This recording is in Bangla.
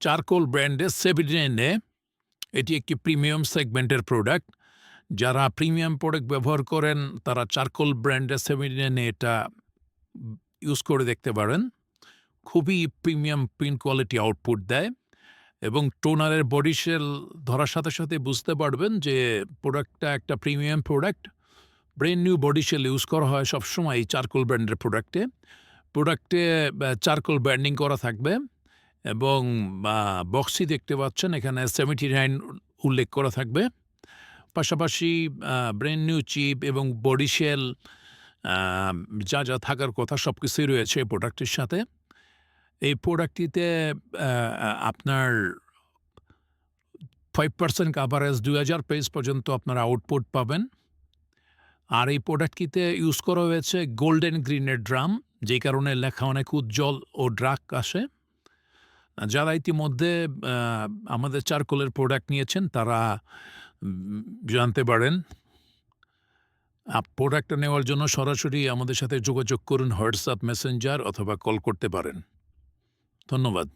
চারকোল ব্র্যান্ডের সেভিডেনে এটি একটি প্রিমিয়াম সেগমেন্টের প্রোডাক্ট। যারা প্রিমিয়াম প্রোডাক্ট ব্যবহার করেন, তারা চারকোল ব্র্যান্ডের সেভিডেনে এটা ইউজ করে দেখতে পারেন। খুবই প্রিমিয়াম প্রিন্ট কোয়ালিটি আউটপুট দেয় এবং টোনারের বডি শেল ধরার সাথে সাথে বুঝতে পারবেন যে প্রোডাক্টটা একটা premium product. Brand new body shell use করা হয় সবসময় এই চারকোল ব্র্যান্ডের প্রোডাক্টে। প্রোডাক্টে চারকোল ব্র্যান্ডিং করা থাকবে। এবং বক্সি দেখতে পাচ্ছেন, এখানে সেভেন্টি নাইন উল্লেখ করা থাকবে। পাশাপাশি ব্রেন নিউ চিপ এবং বডি শেল যা যা থাকার কথা সব কিছুই রয়েছে এই প্রোডাক্টের সাথে। এই প্রোডাক্টটিতে আপনার ফাইভ পার্সেন্ট কাভারেজ দুই হাজার পেজ পর্যন্ত আপনারা আউটপুট পাবেন। আর এই প্রোডাক্টটিতে ইউজ করা হয়েছে গোল্ডেন গ্রিনের ড্রাম যেই কারণে লেখা অনেক উজ্জ্বল ও ড্রাক আসে। যারা ইতিমধ্যে আমাদের চারকোলের প্রোডাক্ট নিয়েছেন, তারা জানতে পারেন। প্রোডাক্টটা নেওয়ার জন্য সরাসরি আমাদের সাথে যোগাযোগ করুন হোয়াটসঅ্যাপ মেসেঞ্জার অথবা কল করতে পারেন। ধন্যবাদ।